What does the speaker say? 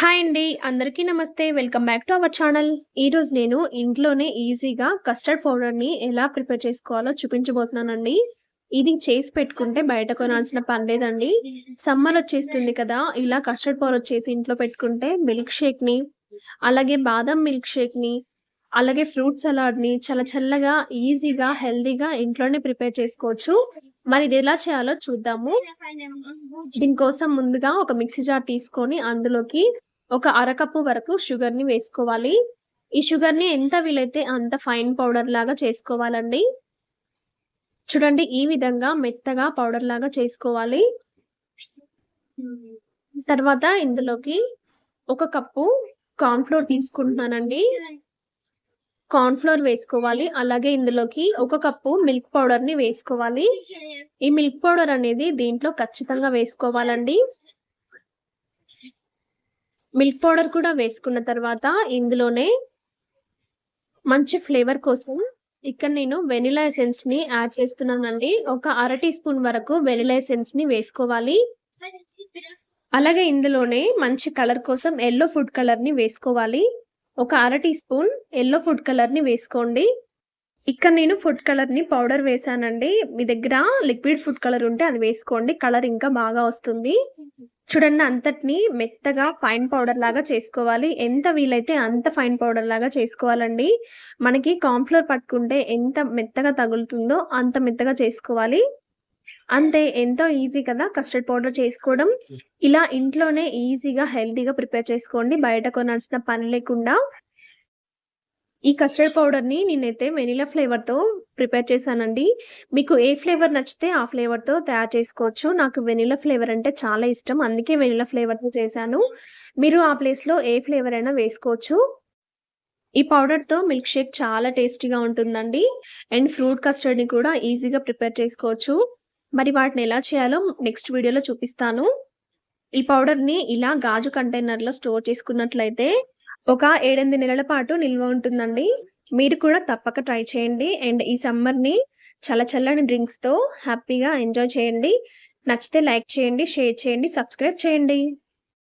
Hi అండి అందరికీ నమస్తే. Welcome back to our channel ఈరోజు నేను ఇంట్లోనే ఈజీగా కస్టర్డ్ పౌడర్ని ఎలా ప్రిపేర్ చేసుకోవాలో చూపించబోతున్నానండి. ఇది చేసి పెట్టుకుంటే బయట కొనాల్సిన పని లేదండి. సమ్మర్ వచ్చేస్తుంది కదా ఇలా కస్టర్డ్ పౌడర్ చేసి ఇంట్లో పెట్టుకుంటే మిల్క్ షేక్ని అలాగే బాదం మిల్క్ షేక్ని అలాగే ఫ్రూట్ సలాడ్ని చాలా చల్లగా ఈజీగా హెల్దీగా ఇంట్లోనే ప్రిపేర్ చేసుకోవచ్చు. మరి ఇది ఎలా చేయాలో చూద్దాము. దీనికోసం ముందుగా ఒక మిక్సీ జార్ తీసుకొని అందులోకి ఒక అరకప్పు వరకు షుగర్ని వేసుకోవాలి. ఈ షుగర్ని ఎంత వీలైతే అంత ఫైన్ పౌడర్ లాగా చేసుకోవాలండి. చూడండి ఈ విధంగా మెత్తగా పౌడర్ లాగా చేసుకోవాలి. తర్వాత ఇందులోకి ఒక కప్పు కార్న్ఫ్లోర్ తీసుకుంటున్నానండి. కార్న్ఫ్లోర్ వేసుకోవాలి. అలాగే ఇందులోకి ఒక కప్పు మిల్క్ పౌడర్ని వేసుకోవాలి. ఈ మిల్క్ పౌడర్ అనేది దీంట్లో ఖచ్చితంగా వేసుకోవాలండి. మిల్క్ పౌడర్ కూడా వేసుకున్న తర్వాత ఇందులోనే మంచి ఫ్లేవర్ కోసం ఇక్కడ నేను వెనిలా ఎసెన్స్ని యాడ్ చేస్తున్నానండి. ఒక అర టీ స్పూన్ వరకు వెనిలా ఎసెన్స్ని వేసుకోవాలి. అలాగే ఇందులోనే మంచి కలర్ కోసం ఎల్లో ఫుడ్ కలర్ని వేసుకోవాలి. ఒక అర టీ స్పూన్ ఎల్లో ఫుడ్ కలర్ని వేసుకోండి. ఇక్కడ నేను ఫుడ్ కలర్ని పౌడర్ వేసానండి. మీ దగ్గర లిక్విడ్ ఫుడ్ కలర్ ఉంటే అది వేసుకోండి. కలర్ ఇంకా బాగా వస్తుంది. చూడండి అంతటిని మెత్తగా ఫైన్ పౌడర్ లాగా చేసుకోవాలి. ఎంత వీలైతే అంత ఫైన్ పౌడర్ లాగా చేసుకోవాలండి. మనకి కాన్ఫ్లోర్ పట్టుకుంటే ఎంత మెత్తగా తగులుతుందో అంత మెత్తగా చేసుకోవాలి. అంతే ఎంతో ఈజీ కదా కస్టర్డ్ పౌడర్ చేసుకోవడం. ఇలా ఇంట్లోనే ఈజీగా హెల్తీగా ప్రిపేర్ చేసుకోండి. బయట కొనాల్సిన పని లేకుండా. ఈ కస్టర్డ్ పౌడర్ని నేనైతే వెనిలా ఫ్లేవర్తో ప్రిపేర్ చేశానండి. మీకు ఏ ఫ్లేవర్ నచ్చితే ఆ ఫ్లేవర్తో తయారు చేసుకోవచ్చు. నాకు వెనిలా ఫ్లేవర్ అంటే చాలా ఇష్టం. అందుకే వెనిలా ఫ్లేవర్తో చేశాను. మీరు ఆ ప్లేస్లో ఏ ఫ్లేవర్ అయినా వేసుకోవచ్చు. ఈ పౌడర్తో మిల్క్ షేక్ చాలా టేస్టీగా ఉంటుందండి. అండ్ ఫ్రూట్ కస్టర్డ్ని కూడా ఈజీగా ప్రిపేర్ చేసుకోవచ్చు. మరి వాటిని ఎలా చేయాలో నెక్స్ట్ వీడియోలో చూపిస్తాను. ఈ పౌడర్ని ఇలా గాజు కంటైనర్లో స్టోర్ చేసుకున్నట్లయితే ఒక ఏడెనిమిది నెలల పాటు నిల్వ ఉంటుందండి. మీరు కూడా తప్పక ట్రై చేయండి. అండ్ ఈ సమ్మర్ని చల్ల చల్లని డ్రింక్స్తో హ్యాపీగా ఎంజాయ్ చేయండి. నచ్చితే లైక్ చేయండి షేర్ చేయండి సబ్స్క్రైబ్ చేయండి.